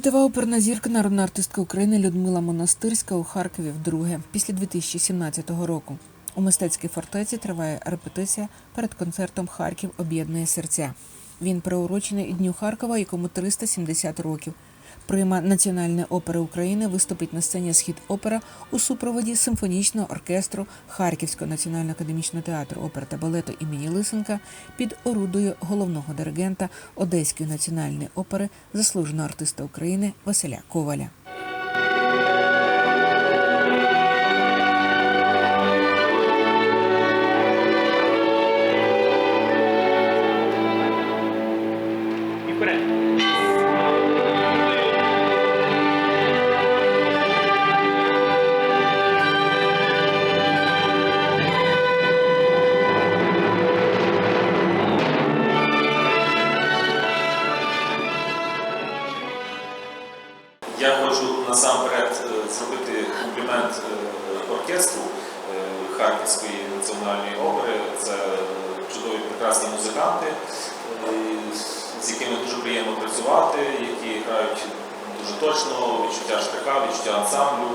Світова оперна зірка, народна артистка України Людмила Монастирська у Харкові вдруге після 2017 року. У мистецькій фортеці триває репетиція перед концертом Харків об'єднує серця. Він приурочений Дню Харкова, якому 370 років. Прима Національної опери України виступить на сцені Схід опера у супроводі симфонічного оркестру Харківського національного академічного театру опер та балету імені Лисенка під орудою головного диригента Одеської національної опери, заслуженого артиста України Василя Коваля. Я хочу насамперед е, зробити комплімент е, оркестру е, Харківської національної опери. Це чудові прекрасні музиканти, з якими дуже приємно працювати, які грають дуже точно, відчуття штриха, відчуття ансамблю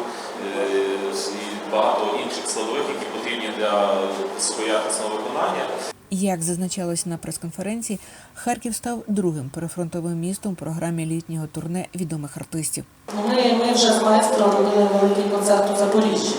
і багато інших складових, які потрібні для високоякісного виконання. Як зазначалось на прес-конференції, Харків став другим перефронтовим містом у програмі літнього турне відомих артистів. Ну, Ми, ми вже з маестро робили великий концерт у Запоріжжі,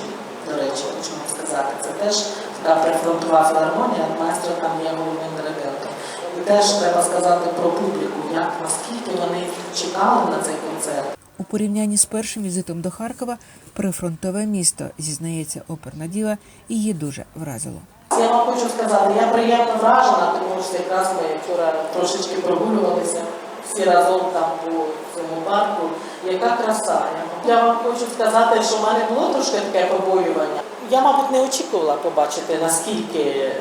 до речі, хочу вам сказати. Це теж така прифронтова філармонія, маестро там є головним диригентом. І теж треба сказати про публіку, як наскільки вони чекали на цей концерт. У порівнянні з першим візитом до Харкова прифронтове місто, зізнається оперна діва, її дуже вразило. Я вам хочу сказати, я приємно вражена, тому що якраз ми вчора трошечки прогулювалися всі разом там по цьому парку. Яка краса. Я вам хочу сказати, що в мене було трошки таке побоювання. Я, мабуть, не очікувала побачити, наскільки, е,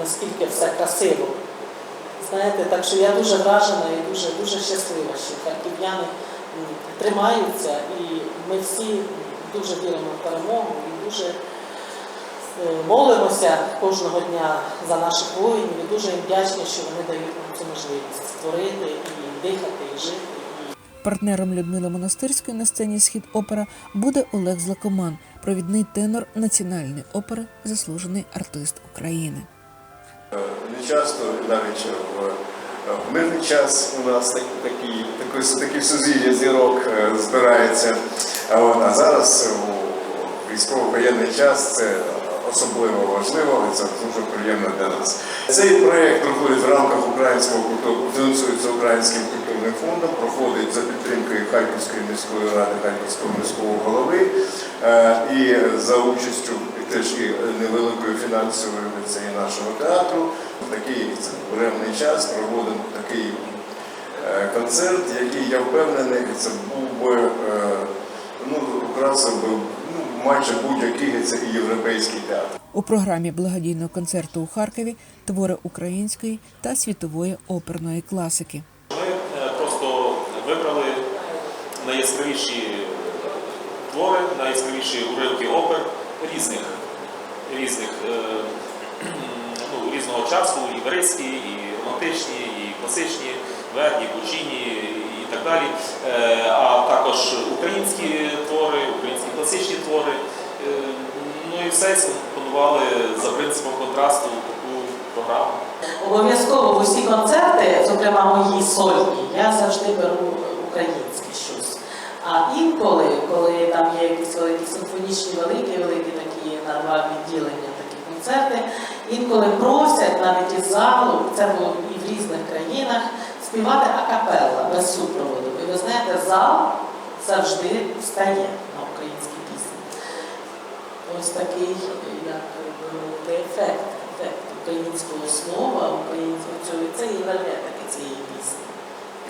наскільки все красиво. Знаєте, так що я дуже вражена і дуже, дуже щаслива, що харків'яни тримаються, і ми всі дуже віримо в перемогу і дуже молимося кожного дня за наших воїнів і дуже їм вдячні, що вони дають нам цю можливість створити і дихати, і жити. Партнером Людмили Монастирської на сцені Схід опера буде Олег Злакоман, провідний тенор Національної опери, заслужений артист України. Не часто навіть в, в мирний час у нас так, такі, такі, такі сузір'я зірок е, збирається. А зараз у військово-воєнний час це особливо важливо, і це дуже приємно для нас. Цей проєкт проходить в рамках українського культурного, фінансується Українським культурним фондом, проходить за підтримкою Харківської міської ради, Харківського міського голови е, і за участю теж і невеликою фінансовою це нашого театру. В такий буремний час проводимо такий е, концерт, який я впевнений, це був би е, ну, украсив би майже будь-який це і європейський театр. У програмі благодійного концерту у Харкові твори української та світової оперної класики. Ми е, просто вибрали найяскравіші твори, найяскравіші уривки опер різних, різних е, ну, різного часу, і верицькі, і романтичні, і класичні, верні, кучині і так далі. Е, А також українські твори, українські класичні твори. Е, Ну і все скомпонували за принципом контрасту таку програму. Обов'язково в усі концерти, зокрема мої сольні, я завжди беру українське щось. А інколи, коли там є якісь великі симфонічні, великі, великі такі на два відділення такі концерти, інколи просять навіть із залу, це було і в різних країнах, співати акапелла без супроводу. І ви знаєте, зал завжди встає на українські пісні. Ось такий, як би ефект, ефект українського слова, українського цього, це і енергетики цієї пісні.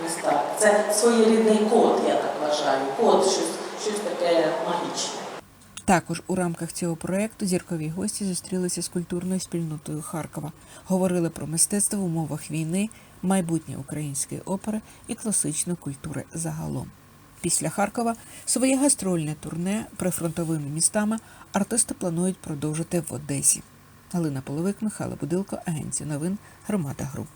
Ось так. Це своєрідний код, я так вважаю. Код, щось, щось таке магічне. Також у рамках цього проекту зіркові гості зустрілися з культурною спільнотою Харкова, говорили про мистецтво в умовах війни, майбутнє української опери і класичної культури загалом. Після Харкова своє гастрольне турне прифронтовими містами артисти планують продовжити в Одесі. Галина Половик, Михайло Будилко, Агенція новин, Громада Груп.